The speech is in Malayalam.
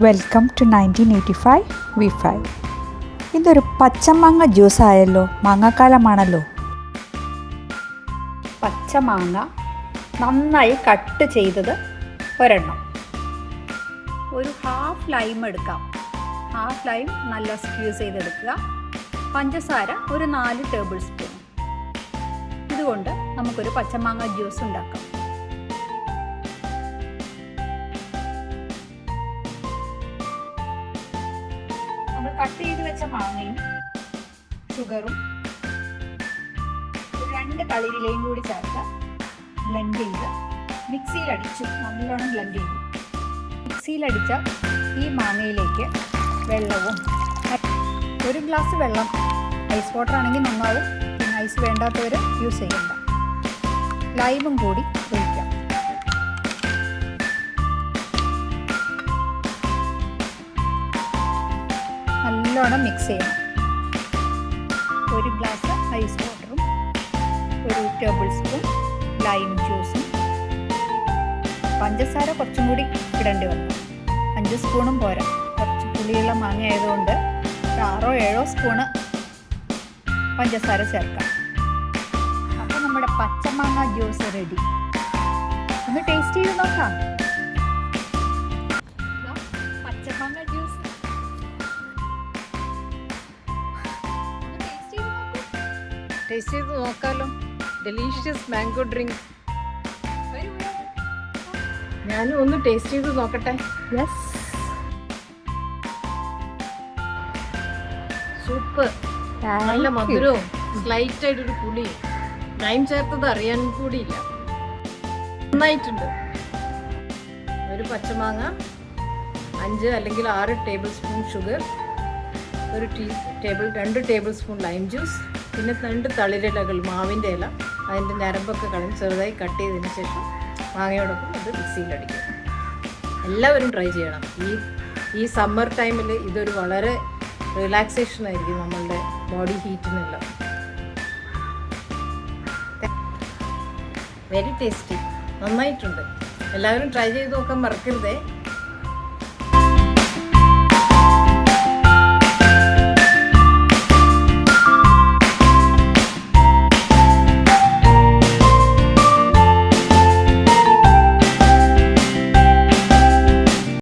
Welcome to nineteen eighty five V five ഇതൊരു പച്ചമാങ്ങ ജ്യൂസ് ആയല്ലോ മാങ്ങാക്കാലമാണല്ലോ. പച്ചമാങ്ങ നന്നായി കട്ട് ചെയ്തത് ഒരെണ്ണം. ഒരു ഹാഫ് ലൈം എടുക്കാം. ഹാഫ് ലൈം നല്ല സ്ക്യൂസ് ചെയ്തെടുക്കുക. പഞ്ചസാര ഒരു നാല് ടേബിൾ സ്പൂൺ ഇതുകൊണ്ട് നമുക്കൊരു പച്ചമാങ്ങ ജ്യൂസ് ഉണ്ടാക്കാം. കട്ട് ചെയ്ത് വെച്ച മാങ്ങയും ഷുഗറും രണ്ട് കളിരിലയും കൂടി ചേർത്ത് ബ്ലെൻഡ് ചെയ്ത് മിക്സിയിൽ അടിച്ചു നല്ലോണം ബ്ലെൻഡ് ചെയ്തു. മിക്സിയിലടിച്ച ഈ മാങ്ങയിലേക്ക് വെള്ളവും ഒരു ഗ്ലാസ് വെള്ളം ഐസ് വാട്ടർ ആണെങ്കിൽ നന്നാവും. ഐസ് വേണ്ടാത്തവർ യൂസ് ചെയ്യണ്ട. ലൈമും കൂടി നല്ലോണം മിക്സ് ചെയ്യണം. ഒരു ഗ്ലാസ് ഐസ് വാട്ടറും ഒരു ടേബിൾ സ്പൂൺ ലൈം ജ്യൂസും പഞ്ചസാര കുറച്ചും കൂടി ഇടേണ്ടി വന്നു. അഞ്ച് സ്പൂണും പോരാ. കുറച്ച് പുളിയുള്ള മാങ്ങ ആയതുകൊണ്ട് ഒരു ആറോ ഏഴോ സ്പൂണ് പഞ്ചസാര ചേർക്കാം. അപ്പോൾ നമ്മുടെ പച്ചമാങ്ങ ജ്യൂസ് റെഡി ഒന്ന് ടേസ്റ്റ് ചെയ്ത് നോക്കാം. ടേസ്റ്റ് ചെയ്ത് നോക്കാലോ. ഡെലീഷ്യസ് മാംഗോ ഡ്രിങ്ക് ഞാനും ഒന്ന് ടേസ്റ്റ് ചെയ്ത് നോക്കട്ടെ. യെസ് സൂപ്പർ നല്ല മധുരവും സ്ലൈറ്റ് ആയിട്ടൊരു പുളി. ലൈം ചേർത്തത് അറിയാൻ കൂടിയില്ല നന്നായിട്ടുണ്ട്. ഒരു പച്ചമാങ്ങ അഞ്ച് അല്ലെങ്കിൽ ആറ് ടേബിൾ സ്പൂൺ ഷുഗർ ഒരു ടീ ടേബിൾ രണ്ട് ടേബിൾ സ്പൂൺ ലൈം ജ്യൂസ് പിന്നെ രണ്ട് തളിരിലകൾ മാവിന്റെ ഇല അതിന്റെ ഞരമ്പൊക്കെ കളഞ്ഞ് ചെറുതായി കട്ട് ചെയ്തതിന് ശേഷം മാങ്ങയോടൊപ്പം അത് മിക്സിയിലടിക്കും. എല്ലാവരും ട്രൈ ചെയ്യണം. ഈ ഈ സമ്മർ ടൈമിൽ ഇതൊരു വളരെ റിലാക്സേഷൻ ആയിരിക്കും നമ്മളുടെ ബോഡി ഹീറ്റിനെല്ലാം. വെരി ടേസ്റ്റി നന്നായിട്ടുണ്ട്. എല്ലാവരും ട്രൈ ചെയ്ത് നോക്കാൻ മറക്കരുതേ.